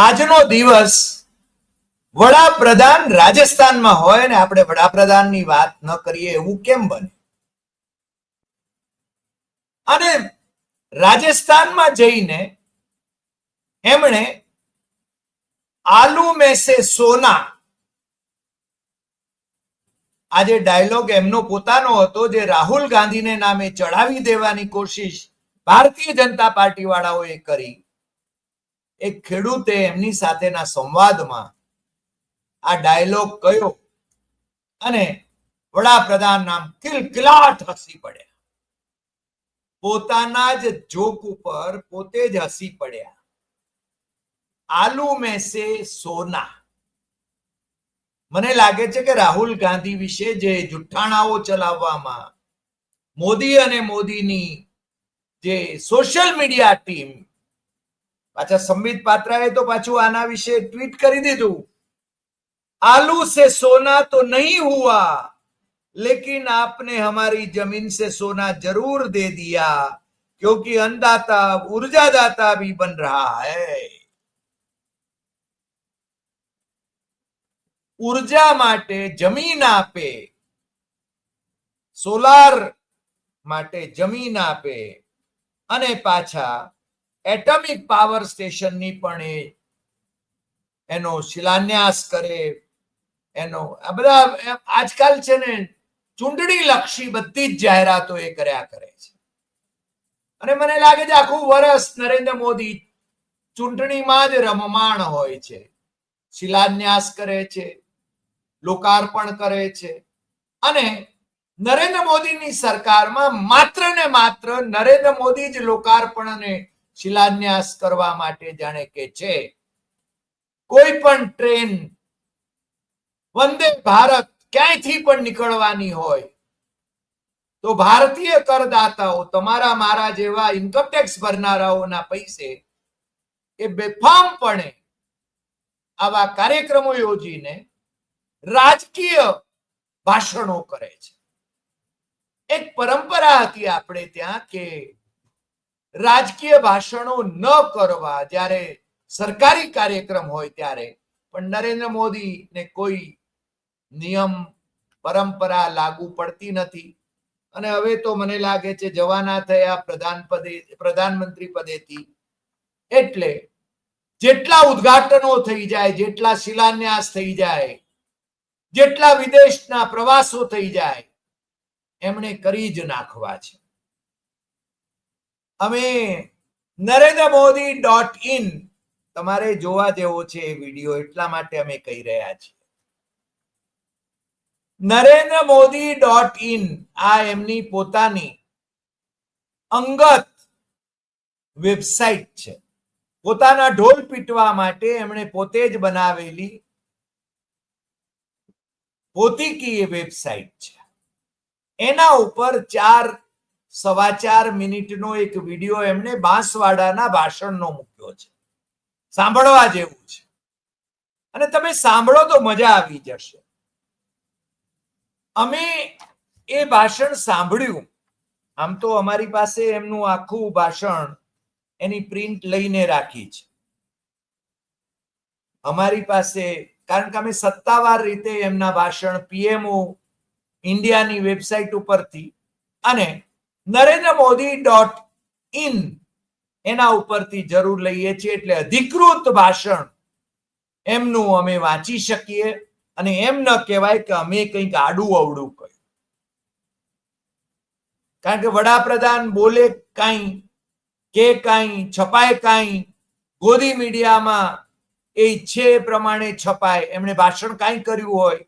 આજનો દિવસ વડાપ્રધાન રાજસ્થાનમાં હોય ને આપણે વડાપ્રધાનની વાત ન કરીએ એવું કેમ બને? અને રાજસ્થાનમાં જઈને એમણે આલુ મેસે સોના આજે ડાયલોગ એમનો પોતાનો હતો જે રાહુલ ગાંધીને નામે ચડાવી દેવાની કોશિશ ભારતીય જનતા પાર્ટી વાળાઓએ કરી. એક ખેડૂતે એમની સાથેના સંવાદમાં આ ડાયલોગ કયો અને વડાપ્રધાન નામ કિલકિલાટ હસી પડ્યા. પોતાના જ જોક ઉપર પોતે જ હસી પડ્યા. આલુ મેસે સોના. મને લાગે છે કે રાહુલ ગાંધી વિશે જે જુઠ્ઠાણાઓ ચલાવવામાં મોદી અને મોદીની જે સોશિયલ મીડિયા ટીમ પાછા સંબિત પાત્રાએ તો પાછું આના વિશે ટ્વીટ કરી દીધું आलू से सोना तो नहीं हुआ लेकिन आपने हमारी जमीन से सोना जरूर दे दिया क्योंकि अन्नदाता ऊर्जादाता भी बन रहा है ઉર્જા માટે જમીન આપે સોલાર માટે જમીન આપે અને પાછા એટમિક પાવર સ્ટેશનની પણ એ એનો શિલાન્યાસ કરે, એનો આ બધા આજકાલ છે ને ચૂંટણી લક્ષી બધી જ જાહેરાતો એ કર્યા કરે છે. અને મને લાગે છે આખું વર્ષ નરેન્દ્ર મોદી ચૂંટણીમાં જ રમમાણ હોય છે. શિલાન્યાસ કરે છે, લોકાર્પણ કરે છે. અને નરેન્દ્ર મોદીની સરકારમાં માત્ર ને માત્ર નરેન્દ્ર મોદી જ લોકાર્પણ અને શિલાન્યાસ કરવા માટે જાણે કે છે. કોઈ પણ ટ્રેન વંદે ભારત ક્યાંયથી પણ નીકળવાની હોય, તો ભારતીય કરદાતાઓ તમારા મારા જેવા ઇન્કમટેક્સ ભરનારાઓના પૈસે એ બેફામપણે આવા કાર્યક્રમો યોજીને રાજકીય ભાષણો કરે છે. એક પરંપરા હતી આપણે ત્યાં કે રાજકીય ભાષણો ન કરવા જ્યારે સરકારી કાર્યક્રમ હોય ત્યારે, પણ નરેન્દ્ર મોદી ને કોઈ નિયમ, પરંપરા લાગુ પડતી નથી. અને હવે તો મને લાગે છે જવાના થયા પ્રધાન પદે, પ્રધાનમંત્રી પદેથી. એટલે જેટલા ઉદ્ઘાટનો થઈ જાય, જેટલા શિલાન્યાસ થઈ જાય, જેટલા વિદેશના પ્રવાસો થઈ જાય, એમણે કરી જ નાખવા છે. અમે નરેન્દ્ર મોદી ડોટ ઇન તમારે જોવા જેવો છે એ વીડિયો એટલા માટે અમે કહી રહ્યા છીએ. નરેન્દ્ર મોદી ડોટ ઇન આ એમની પોતાની અંગત વેબસાઇટ છે. પોતાના ઢોલ પીટવા માટે એમણે પોતે જ બનાવેલી પોતીકી વેબસાઇટ છે. એના ઉપર ચાર સવા ચાર મિનિટનો એક વીડિયો એમણે બાંસવાડાના ભાષણનો મૂક્યો છે. સાંભળવા જેવું છે. અને તમે સાંભળો તો મજા આવી જશે. અમે એ ભાષણ સાંભળ્યું. આમ તો અમારી પાસે એમનું આખું ભાષણ એની પ્રિન્ટ લઈને રાખી છે. અમારી પાસે, કારણ કે અમે સત્તાવાર રીતે એમના ભાષણ પીએમઓ, ઇન્ડિયાની વેબસાઇટ ઉપરથી અને નરેન્દ્ર મોદી ડોટ ઇન એના ઉપરથી જરૂર લઈએ છીએ એટલે અધિકૃત ભાષણ એમનું અમે વાંચી શકીએ અને એમ ન કહેવાય કે અમે કંઈક આડું અવડું કહ્યું કારણ કે વડાપ્રધાન બોલે કાંઈ, કે કાંઈ, છપાય કાંઈ, ગોદી મીડિયામાં એ ઈચ્છે પ્રમાણે છપાય, એમણે ભાષણ કાંઈ કર્યું હોય,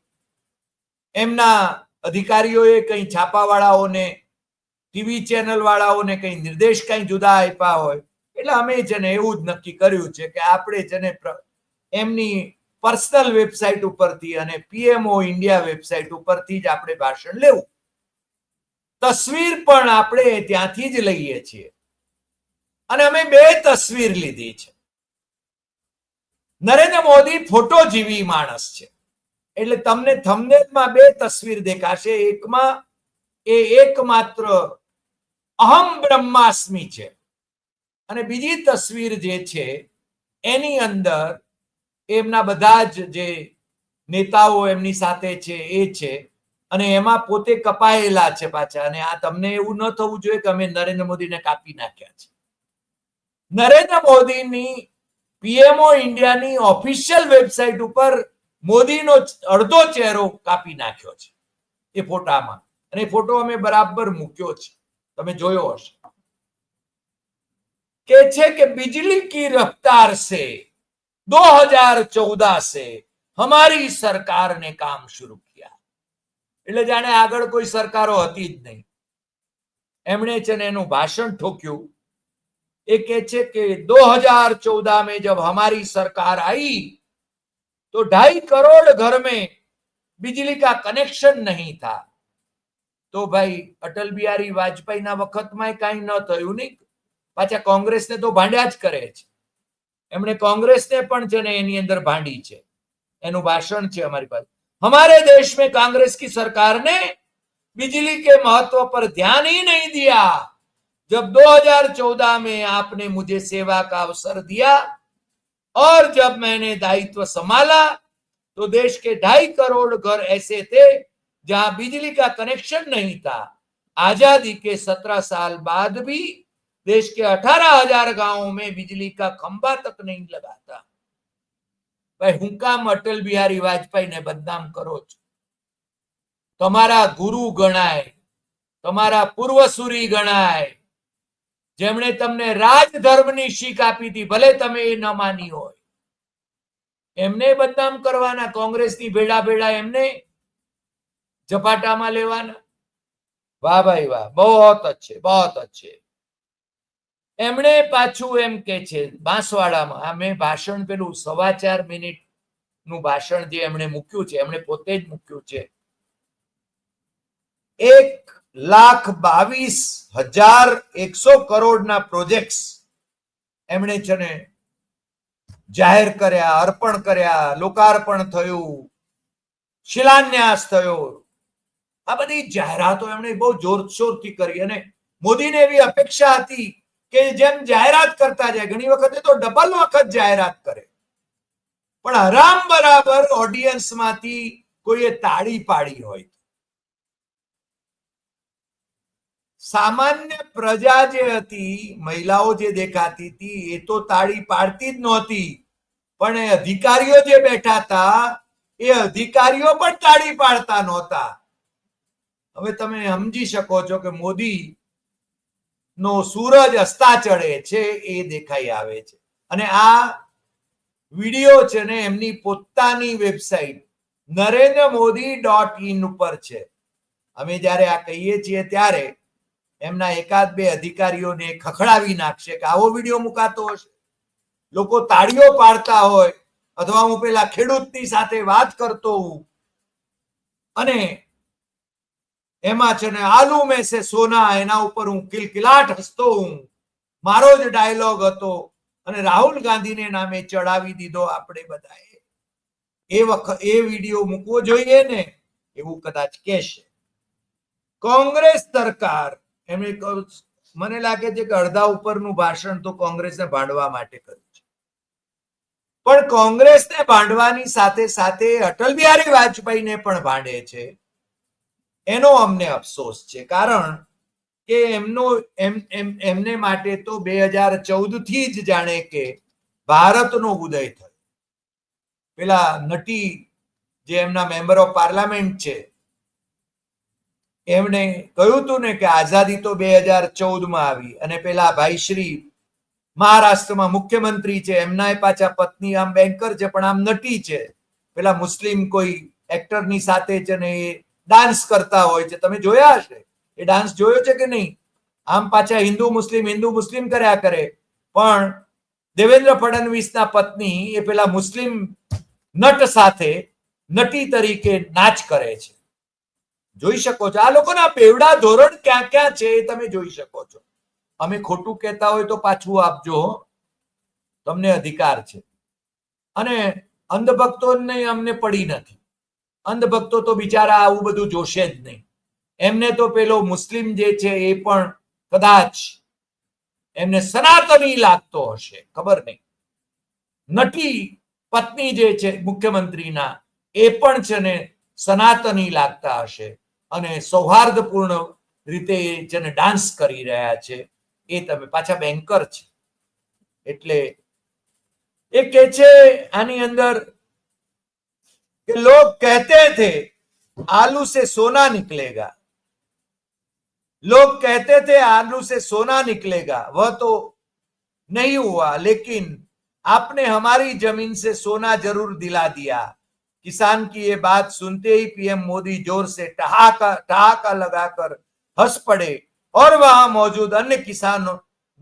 એમના અધિકારીઓએ કંઈ છાપાવાળાઓને ટીવી ચેનલ વાળાઓને કંઈ નિર્દેશ કંઈ જુદા આપ્યા હોય, એટલે અમે છે એવું જ નક્કી કર્યું છે કે આપણે છે એમની પર્સનલ વેબસાઇટ ઉપરથી અને પીએમઓ ઇન્ડિયા વેબસાઇટ ઉપરથી જ આપણે ભાષણ લેવું. તસવીર પણ આપણે ત્યાંથી જ લઈએ છીએ. અને અમે બે તસવીર લીધી છે. નરેન્દ્ર મોદી ફોટો જીવી માણસ છે. એટલે તમને થમનેલમાં બે તસવીર દેખાશે. એકમાં એ એકમાત્ર અહમ બ્રહ્માસ્મી છે. અને બીજી તસવીર જે છે, એની અંદર એમના બધા જ જે નેતાઓ એમની સાથે છે, એ છે. અને એમાં પોતે કપાયેલા છે પાછા. અને આ તમને એવું ન થવું જોઈએ કે અમે નરેન્દ્ર મોદીને કાપી નાખ્યા છે. નરેન્દ્ર મોદીની પીએમઓ ઇન્ડિયાની ઓફિશિયલ વેબસાઇટ ઉપર મોદીનો અડધો ચહેરો કાપી નાખ્યો છે. એ ફોટામાં. અને ફોટો અમે બરાબર મૂક્યો છે. તમે જોયો હશે કે છે કે बिजली की रफ्तार से 2014 से हमारी सरकार ने काम शुरू किया એટલે જાણે આગળ કોઈ સરકારો હતી જ નહીં એમણે છે ને એનું ભાષણ ઠોક્યું એ કે છે કે 2014 में जब हमारी सरकार आई तो ढाई करोड़ घर में बिजली का कनेक्शन नहीं था તો ભાઈ અટલ બિહારી વાજપેયીના વખતમાં કાંઈ ન થયું નહીં પાછા કોંગ્રેસને તો ભાંડ્યા જ કરે છે એમણે કોંગ્રેસને પણ છે ને એની અંદર ભાંડી છે એનું ભાષણ છે અમારી પાસે हमारे देश में कांग्रेस की सरकार ने बिजली के महत्व पर ध्यान ही नहीं दिया जब 2014 में आपने मुझे सेवा का अवसर दिया और जब मैंने दायित्व संभाला तो देश के ढाई करोड़ घर ऐसे थे जहां बिजली का कनेक्शन नहीं था आजादी के सत्रह साल बाद भी देश के अठारह हजार गांवों में बिजली का खंभा तक नहीं लगा था ભાઈ હું કામ અટલ બિહારી વાજપેયીને બદનામ કરો છો તમારા ગુરુ ગણાય તમારા પૂર્વસૂરી ગણાય જેમણે તમને રાજધર્મની શીખ આપી હતી ભલે તમે એ ન માની હોય એમને બદનામ કરવાના કોંગ્રેસની ભેડા ભેડા એમને ઝપાટામાં લેવાના? વાહ ભાઈ વાહ, બહોત અચ્છે બહોત અચ્છે. એમણે પાછું એમ કે છે, બાંસવાડામાં, આ મેં ભાષણ પેલું સવા ચાર મિનિટનું ભાષણ જે એમણે મૂક્યું છે, એમણે પોતે જ મૂક્યું છે. એક લાખ બાવીસ હજાર એકસો કરોડના પ્રોજેક્ટ્સ એમણે છે ને જાહેર કર્યા, અર્પણ કર્યા, લોકાર્પણ થયું, શિલાન્યાસ થયો. આ બધી જાહેરાતો એમણે બહુ જોરશોરથી કરી અને મોદીને એવી અપેક્ષા હતી કે જેમ જાહેરાત કરતા જાય, ઘણી વખતે તો ડબલ વખત જાહેરાત કરે. પણ હરામ બરાબર ઓડિયન્સમાંથી કોઈએ તાળી પાડી હોય સામાન્ય પ્રજા જે હતી, મહિલાઓ જે દેખાતી હતી, એ તો તાળી પાડતી જ નહોતી. પણ એ અધિકારીઓ જે બેઠા હતા, એ અધિકારીઓ પણ તાળી પાડતા નહોતા. હવે તમે સમજી શકો છો કે મોદી નો સૂરજ અસ્તા ચડે છે એ દેખાઈ આવે છે. અને આ વીડિયો છે ને એમની પોતાની website Narendra Modi dot in ઉપર છે. અમે જ્યારે આ કહીએ છીએ ત્યારે એમના એકાદ બે અધિકારીઓને ખખડાવી નાખશે કે આવો વીડિયો મુકાતો હશે. લોકો તાળીઓ પાડતા હોય અથવા હું પેલા ખેડૂતની સાથે વાત કરતો હું અને એમાં છે ને આલુ મેં સે સોના, એના ઉપર હું કિલકિલાટ હસતો હું. મારો જ ડાયલોગ હતો અને રાહુલ ગાંધીને નામે ચડાવી દીધો આપણે બધાએ. એ વખત એ વીડિયો મૂકવો જોઈએ ને, એવું કદાચ કહેશે. કોંગ્રેસ સરકાર, એમણે મને લાગે છે કે અડધા ઉપરનું ભાષણ તો કોંગ્રેસને ભાંડવા માટે કર્યું છે. પણ કોંગ્રેસને ભાંડવાની સાથે સાથે અટલ બિહારી વાજપેયીને પણ ભાંડે છે. એનો અમને અફસોસ છે. કારણ કે એમનો, એમ એમ, એમને માટે તો બે હજાર ચૌદથી જ જાણે કે ભારતનો ઉદય થયો. પેલા નટી જે એમના મેમ્બર ઓફ પાર્લામેન્ટ છે, એમણે કહ્યું હતું ને કે આઝાદી તો બે હજાર ચૌદમાં આવી અને પેલા ભાઈશ્રી મહારાષ્ટ્રમાં મુખ્યમંત્રી છે એમના પાછા પત્ની આમ બેન્કર છે, પણ આમ નટી છે. પેલા મુસ્લિમ કોઈ એક્ટરની સાથે છે ને એ ડાન્સ કરતા હોય છે. તમે જોયા હશે? એ ડાન્સ જોયો છે કે નહીં? આમ પાછા હિન્દુ, મુસ્લિમ હિન્દુ, મુસ્લિમ કર્યા કરે. પણ દેવેન્દ્ર ફડણવીસના પત્ની એ પેલા મુસ્લિમ નટ સાથે નટી તરીકે નાચ કરે છે. જોઈ શકો છો. આ લોકોના બેવડા ધોરણ ક્યાં ક્યાં છે એ તમે જોઈ શકો છો. અમે ખોટું કહેતા હોય તો પાછું આપજો તમને અધિકાર છે. અને અંધભક્તોને અમને પડી નથી. અંધભક્તો તો બિચારા આવું બધું જોશે જ નહીં. એમને તો પેલો મુસ્લિમ જે છે એ પણ કદાચ એમને સનાતની લાગતો હશે, ખબર નહીં. નટી પત્ની જે છે મુખ્યમંત્રીના, એ પણ છે ને સનાતની લાગતા હશે અને સૌહાર્દપૂર્ણ રીતે છે ડાન્સ કરી રહ્યા છે. એ તમે પાછા બેન્કર છે. એટલે એ કે છે આની અંદર कि लोग कहते थे, आलू से सोना निकलेगा। लोग कहते थे, आलू से सोना निकलेगा। वह तो नहीं हुआ, लेकिन आपने हमारी ज़मीन से सोना ज़रूर दिला दिया। किसान की ये बात सुनते ही पीएम मोदी ज़ोर से ठहाका ठहाका लगाकर हंस पड़े और वहाँ मौजूद अन्य किसान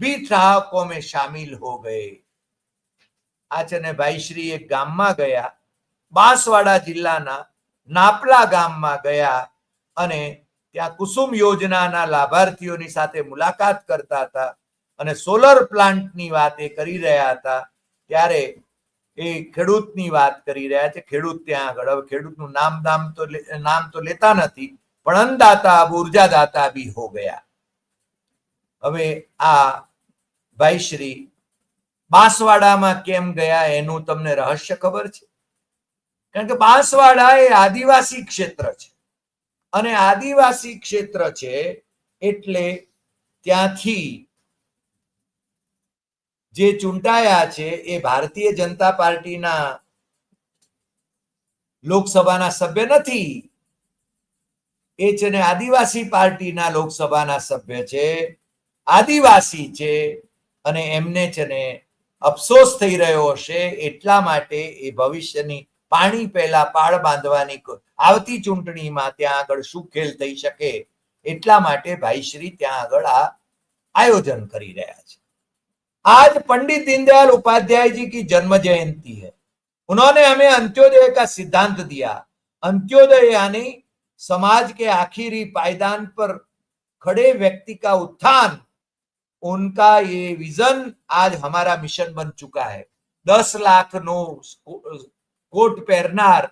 भी ठहाकों में शामिल हो गए। आचने भाई, श्री एक गाम गया। બાંસવાડા જિલ્લાના નાપલા ગામમાં ગયા અને ત્યાં કુસુમ યોજનાના લાભાર્થીઓની સાથે મુલાકાત કરતા હતા અને સોલર પ્લાન્ટની વાત એ કરી રહ્યા હતા. ત્યારે એ ખેડૂતની વાત કરી રહ્યા છે. ખેડૂત ત્યાં આગળ. હવે ખેડૂતનું નામ દામ તો નામ તો લેતા નથી, પણ અન્નદાતા ઉર્જાદાતા બી હો ગયા. હવે આ ભાઈશ્રી બાંસવાડામાં કેમ ગયા એનું તમને રહસ્ય ખબર છે? કારણ કે બાંસવાડા એ આદિવાસી ક્ષેત્ર છે. અને આદિવાસી ક્ષેત્ર છે એટલે ત્યાંથી જે ચૂંટાયા છે એ ભારતીય જનતા પાર્ટીના લોકસભાના સભ્ય નથી. એ છે ને આદિવાસી પાર્ટીના લોકસભાના સભ્ય છે. આદિવાસી છે અને એમને છે ને અફસોસ થઈ રહ્યો હશે એટલા માટે એ ભવિષ્યની પાણી પહેલા પાળ બાંધવાની કો- આવતી ચૂંટણીમાં ત્યાં આગળ શું ખેલ થઈ શકે એટલા માટે ભાઈશ્રી ત્યાં આગળ આ આયોજન કરી રહ્યા છે आज पंडित दीनदयाल उपाध्याय जी की जन्म जयंती है उन्होंने हमें अंत्योदय का सिद्धांत दिया अंत्योदय यानी समाज के आखिरी पायदान पर खड़े व्यक्ति का उत्थान उनका ये विजन आज हमारा मिशन बन चुका है दस लाख नो कोट પહેરનાર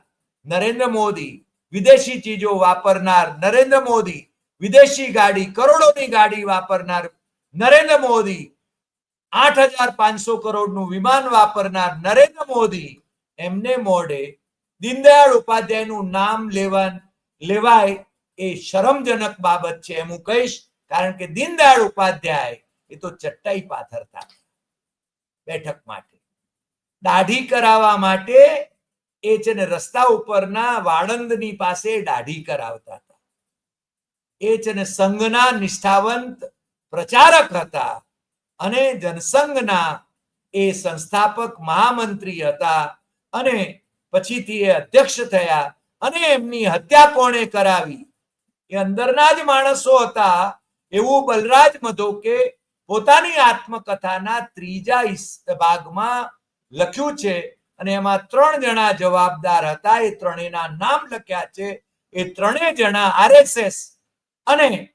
નરેન્દ્ર મોદી, વિદેશી ચીજો વાપરનાર નરેન્દ્ર મોદી, વિદેશી ગાડી, કરોડોની ગાડી વાપરનાર નરેન્દ્ર મોદી, આઠ હજાર પાંચસો કરોડનું વિમાન વાપરનાર નરેન્દ્ર મોદી, એમને મોઢે દીનદયાળ ઉપાધ્યાયનું નામ લેવા લેવાય એ શરમજનક બાબત છે એમ હું કહીશ, કારણ કે દીનદયાળ ઉપાધ્યાય એ તો ચટ્ટાઈ પાથરતા બેઠક માટે. દાઢી કરાવવા માટે એ છે ને રસ્તા ઉપરના વાળંદની પાસે દાઢી કરાવતા હતા. એ છે ને સંઘના નિષ્ઠાવંત પ્રચારક હતા અને જનસંઘના એ સંસ્થાપક મહામંત્રી હતા અને પછીથી એ અધ્યક્ષ થયા અને એમની હત્યા કોણે કરાવી? એ અંદરના જ માણસો હતા એવું બલરાજ મધોકે પોતાની આત્મકથાના ત્રીજા ભાગમાં લખ્યું છે અને એમાં ત્રણ જણા જવાબદાર હતા. એ ત્રણેયના નામ લખ્યા છે. એ ત્રણેય જણા આરએસએસ અને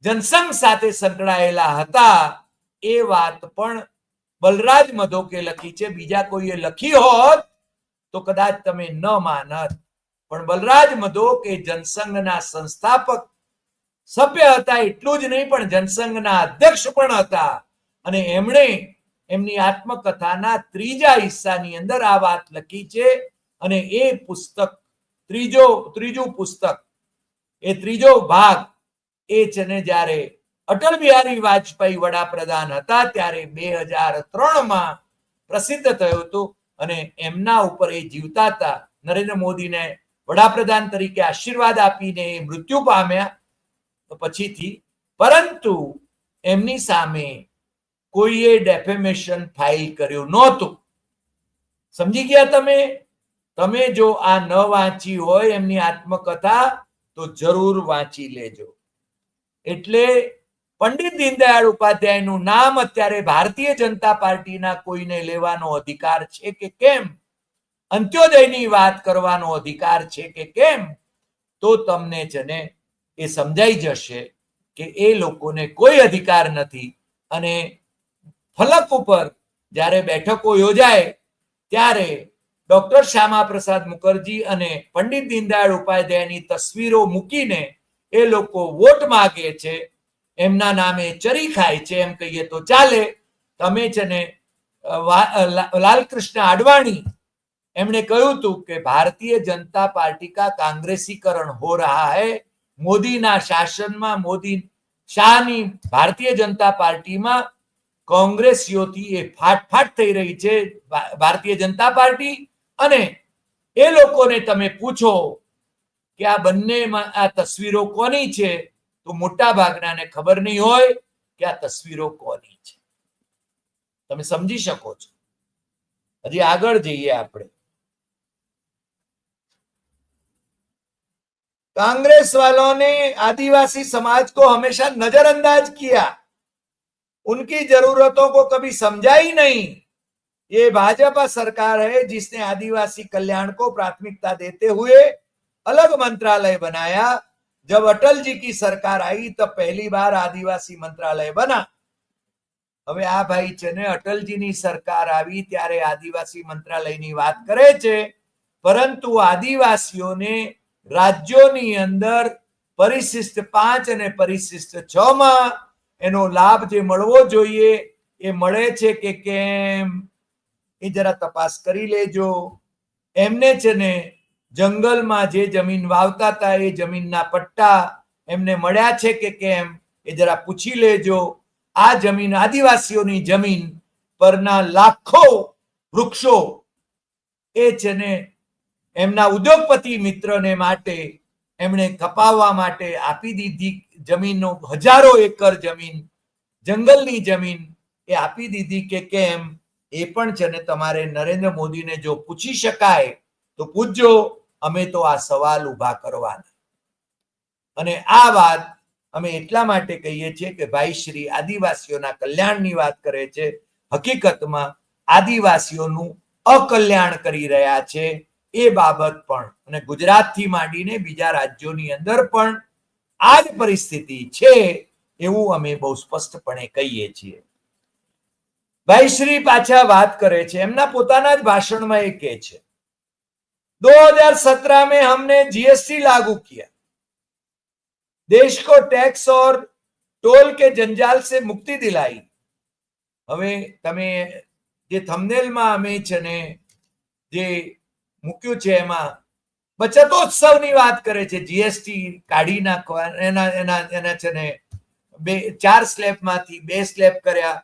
જનસંઘ સાથે સંકળાયેલા હતા. એ વાત પણ બલરાજ મધોકે લખી છે. બીજા કોઈએ લખી હોત તો કદાચ તમે ન માનત. પણ બલરાજ મધોક એ જનસંઘના સંસ્થાપક સભ્ય હતા. એટલું જ નહીં, પણ જનસંઘના અધ્યક્ષ પણ હતા. અને એમણે એમની આત્મકથાના ત્રીજા હિસ્સાની અંદર આ વાત લખી છે અને એ પુસ્તક, ત્રીજો, ત્રીજું પુસ્તક, એ ત્રીજો ભાગ એ છે ને જ્યારે અટલ બિહારી વાજપેયી વડાપ્રધાન હતા ત્યારે બે હજાર ત્રણમાં પ્રસિદ્ધ થયું હતું અને એમના ઉપર એ જીવતા હતા. નરેન્દ્ર મોદીને વડાપ્રધાન તરીકે આશીર્વાદ આપીને એ મૃત્યુ પામ્યા પછીથી પરંતુ એમની સામે કોઈએ ડેફેમેશન ફાઇલ કર્યું નહોતું. સમજી ગયા તમે? તમે જો આ ન વાંચી હોય એમની આત્મકથા, તો જરૂર વાંચી લેજો. એટલે પંડિત દીનદયાળ ઉપાધ્યાયનું નામ અત્યારે ભારતીય જનતા પાર્ટીના કોઈને લેવાનો અધિકાર છે કે કેમ? અંત્યોદયની વાત કરવાનો અધિકાર છે કે કેમ? તો તમને છે ને એ સમજાઈ જશે કે એ લોકોને કોઈ અધિકાર નથી અને ફલક ઉપર જ્યારે બેઠકો યોજાય, ત્યારે ડોક્ટર શ્યામા પ્રસાદ મુખર્જી અને પંડિત દીનદયાળ ઉપાધ્યાયની તસવીરો મૂકીને એ લોકો વોટ માગે છે, એમના નામે ચરી ખાય છે, એમ કહીએ તો ચાલે. તમે છે ને લાલકૃષ્ણ આડવાણી, એમણે કહ્યું હતું કે ભારતીય જનતા પાર્ટી કા કાંગ્રેસીકરણ હો રહા હૈ, મોદીના શાસનમાં મોદી શાહની ભારતીય જનતા પાર્ટીમાં કોંગ્રેસીઓથી એ ફાટફાટ થઈ રહી છે ભા- ભારતીય જનતા પાર્ટી અને એ લોકોને તમે પૂછો કે આ બંનેમાં આ તસવીરો કોની છે તો મોટા ભાગનાને ખબર નહીં હોય કે આ તસવીરો કોની છે તમે સમજી શકો છો હજી આગળ જઈએ આપણે कांग्रेस वालों ने आदिवासी समाज को हमेशा नजरअंदाज किया उनकी जरूरतों को कभी समझा ही नहीं ये भाजपा सरकार है जिसने आदिवासी कल्याण को प्राथमिकता देते हुए अलग मंत्रालय बनाया जब अटल जी की सरकार आई तब पहली बार आदिवासी मंत्रालय बना હવે આ ભાઈ છે ને અટલજીની સરકાર આવી ત્યારે આદિવાસી મંત્રાલયની વાત કરે છે પરંતુ આદિવાસીઓને રાજ્યોની અંદર પરિશિષ્ટ પાંચ અને પરિશિષ્ટ છ માં એનો લાભ જે મળવો જોઈએ એ મળે છે કે કેમ? એ જરા તપાસ કરી લેજો. એમને છે ને જંગલમાં જે જમીન વાવતા હતા, એ જમીનના પટ્ટા એમને મળ્યા છે કે કેમ? એ જરા પૂછી લેજો. આ જમીન, આદિવાસીઓની જમીન પરના લાખો વૃક્ષો એ છે ને એમના ઉદ્યોગપતિ મિત્રને માટે એમણે કપાવવા માટે આપી દીધી. જમીનનો, હજારો એકર જમીન, જંગલની જમીન એ આપી દીધી કે કેમ? એ પણ છે ને તમારે નરેન્દ્ર મોદીને જો પૂછી શકાય, તો પૂછજો. અમે તો આ સવાલ ઊભા કરવાના. અને આ વાત અમે એટલા માટે કહીએ છીએ કે ભાઈ શ્રી આદિવાસીઓના કલ્યાણની વાત કરે છે. હકીકતમાં આદિવાસીઓનું અકલ્યાણ કરી રહ્યા છે એ બાબત પણ. અને ગુજરાતથી માંડીને બીજા રાજ્યોની અંદર પણ આ જ પરિસ્થિતિ છે એવું અમે બહુ સ્પષ્ટપણે કહીએ છીએ ભાઈ શ્રી પાછા વાત કરે છે એમના પોતાના જ ભાષણમાં એ કહે છે 2017 में हमने जीएसटी लागू किया देश को टैक्स और टोल के जंजाल से मुक्ति दिलाई હવે તમે જે થંબનેલમાં અમે છે ને જે મૂક્યું છે એમાં બચતોત્સવની વાત કરે છે. જીએસટી કાઢી નાખવા, એના એના એના છે ને બે, ચાર સ્લેબમાંથી બે સ્લેબ કર્યા.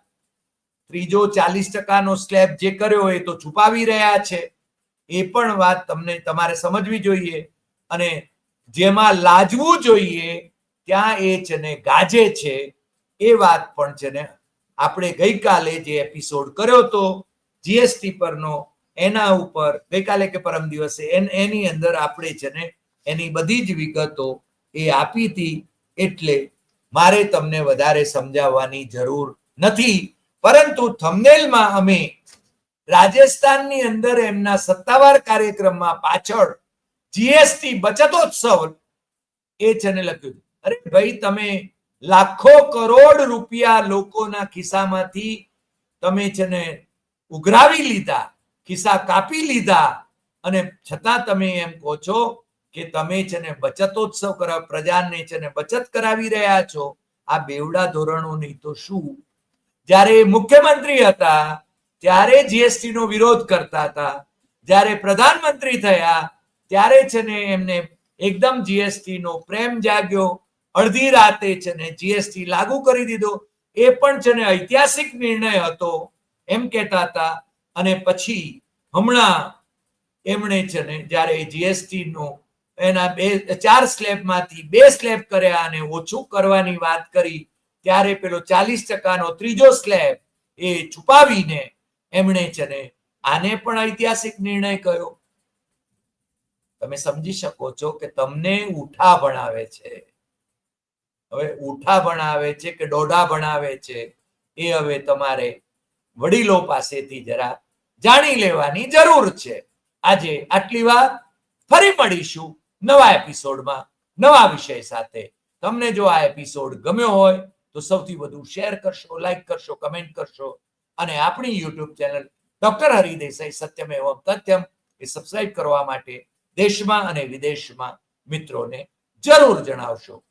ત્રીજો ચાલીસ ટકાનો સ્લેબ જે કર્યો એ તો છુપાવી રહ્યા છે. એ પણ વાત તમને તમારે સમજવી જોઈએ. અને જેમાં લાજવું જોઈએ, ત્યાં એ છે ને ગાજે છે. એ વાત પણ છે ને આપણે ગઈકાલે જે એપિસોડ કર્યો તો જીએસટી પરનો એના ઉપર ગઈકાલે કે પરમ દિવસે એની અંદર આપણે છે ને એની બધી જ વિગતો એ આપી હતી એટલે મારે તમને વધારે સમજાવવાની જરૂર નથી. પરંતુ થમનેલમાં અમે રાજસ્થાનની અંદર એમના સત્તાવાર કાર્યક્રમમાં પાછળ જીએસટી બચતોત્સવ એ છે ને લખ્યું અરે ભાઈ, તમે લાખો કરોડ રૂપિયા લોકોના ખિસ્સામાંથી તમે છે ને ઉઘરાવી લીધા. ખિસ્સા કાપી લીધા. અને છતાં તમે એમ કહો છો કે તમે છે ને બચતોત્સવ કરાવ પ્રજાને છે ને બચત કરાવી રહ્યા છો. આ બેવડા ધોરણોની તો શું? જ્યારે મુખ્યમંત્રી હતા, ત્યારે જીએસટી નો વિરોધ કરતા હતા. જ્યારે પ્રધાનમંત્રી થયા, ત્યારે છે ને એમને એકદમ જીએસટી નો પ્રેમ જાગ્યો. અડધી રાતે છે ને જીએસટી લાગુ કરી દીધો. એ પણ છે ને ઐતિહાસિક નિર્ણય હતો. એમ કહેતા હતા અને પછી હમણાં એમણે છે ને જ્યારે જીએસટી નો એના બે, ચાર સ્લેબમાંથી બે સ્લેબ કર્યા અને ઓછું કરવાની વાત કરી, ત્યારે પેલો ચાલીસ ટકાનો ત્રીજો સ્લેબ એ છુપાવીને એમણે છે ને આને પણ ઐતિહાસિક નિર્ણય કયો તમે સમજી શકો છો કે તમને ઉઠા ભણાવે છે. હવે ઉઠા ભણાવે છે કે દોઢા ભણાવે છે, એ હવે તમારે વડીલો પાસેથી જરા જાણી લેવાની જરૂર છે. આજે આટલી વાત ફરી મળીશું નવા એપિસોડમાં, નવા વિષય સાથે. તમને જો આ એપિસોડ ગમ્યો હોય, તો સૌથી વધુ શેર કરશો, લાઈક કરશો, કમેન્ટ કરશો અને આપણી યુટ્યુબ ચેનલ ડોક્ટર હરિદેસાઈ સત્યમ એવમ તથ્યમ એ સબસ્ક્રાઇબ કરવા માટે દેશમાં અને વિદેશમાં મિત્રોને જરૂર જણાવશો.